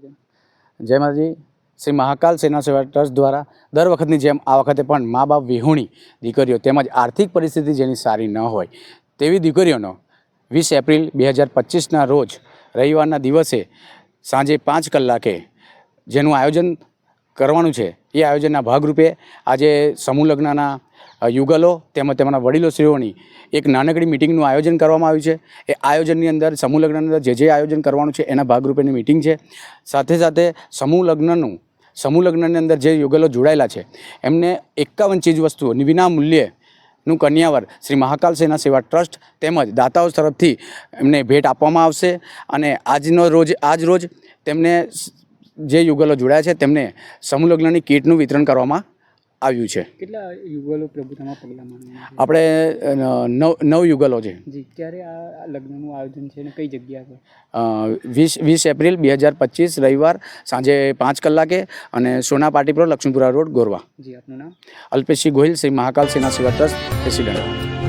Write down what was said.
જય માતાજી. શ્રી મહાકાલ સેના સેવા ટ્રસ્ટ દ્વારા દર વખતની જેમ આ વખતે પણ મા બાપ વિહોણી દીકરીઓ તેમજ આર્થિક પરિસ્થિતિ જેની સારી ન હોય તેવી દીકરીઓનો વીસ એપ્રિલ બે હજાર પચીસના રોજ રવિવારના દિવસે સાંજે પાંચ કલાકે જેનું આયોજન કરવાનું છે, એ આયોજનના ભાગરૂપે આજે સમૂહ લગ્નના યુગલો તેમજ તેમના વડીલોશ્રીઓની એક નાનકડી મિટિંગનું આયોજન કરવામાં આવ્યું છે. એ આયોજનની અંદર, સમૂહ લગ્નની અંદર જે જે આયોજન કરવાનું છે એના ભાગરૂપેની મિટિંગ છે. સાથે સાથે સમૂહ લગ્નનું, સમૂહ લગ્નની અંદર જે યુગલો જોડાયેલા છે, એમને એકાવન ચીજ વસ્તુઓ, વિના મૂલ્યે નું કન્યાવર શ્રી મહાકાલ સેના સેવા ટ્રસ્ટ તેમજ દાતાઓ તરફથી એમને ભેટ આપવામાં આવશે અને આજનો રોજ, આજ રોજ તેમને જે યુગલો જોડાયા છે, તેમને સમૂહ લગ્નની કીટનું વિતરણ કરવામાં આવ્યું છે. કેટલા યુગલો પ્રભુતામાં પગલાં માંડ્યા આપણે નવ નવ યુગલો છે. જી ક્યારે આ લગ્નનું આયોજન છે અને કઈ જગ્યા પર? વીસ વીસ એપ્રિલ બે હજાર પચીસ રવિવાર સાંજે પાંચ કલાકે અને સોના પાટીપુર લક્ષ્મીપુરા રોડ ગોરવા. જી આપનું નામ? અલ્પેશજી ગોહિલ શ્રી મહાકાલ સેના સેવા ટ્રસ્ટ પ્રેસિડેન્ટ